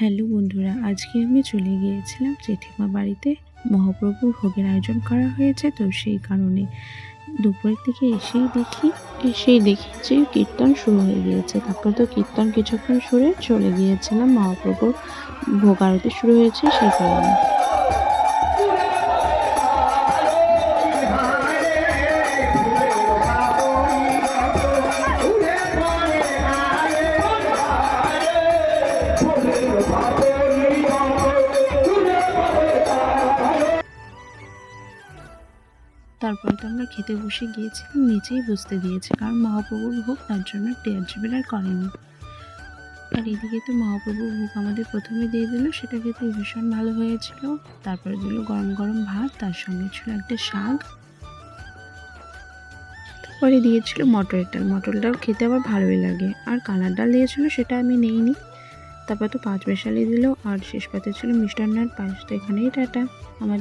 Hello বন্ধুরা, আজকে আমি চলে গিয়েছিলাম জেঠিমা বাড়িতে। মহাপ্রভুর ভোগের আয়োজন করা হয়েছে, তো সেই কারণে দুপুরের দিকে এসেই দেখি এসেই দেখি যে কীর্তন শুরু হয়ে গিয়েছে। তারপর তো কীর্তন কিছুক্ষণ শুনে চলে গিয়েছিলাম, মহাপ্রভুর ভোগ আরতি শুরু হয়েছে, সেই কারণে। তারপরে তো আমরা খেতে বসে গিয়েছিলাম নিচেই বসতে দিয়েছে, কারণ মহাপ্রভুর ভোগ তার জন্য টেয়ার আর করেনি। আর এদিকে তো মহাপ্রভুর ভোগ আমাদের প্রথমে দিয়ে দিল, সেটা খেতে ভীষণ ভালো হয়েছিল। তারপরে দিল গরম গরম ভাত, তার সঙ্গে ছিল একটা শাক। তারপরে দিয়েছিল মটরের ডাল মটরের ডাল খেতে আবার ভালোই লাগে। আর কালার ডাল দিয়েছিল সেটা আমি নেইনি। তারপর তো পাঁচ বেশালি দিল, আর শেষ পাতে ছিল মিষ্টান্নার পায়েস, তো এখানেই টাটা। আমার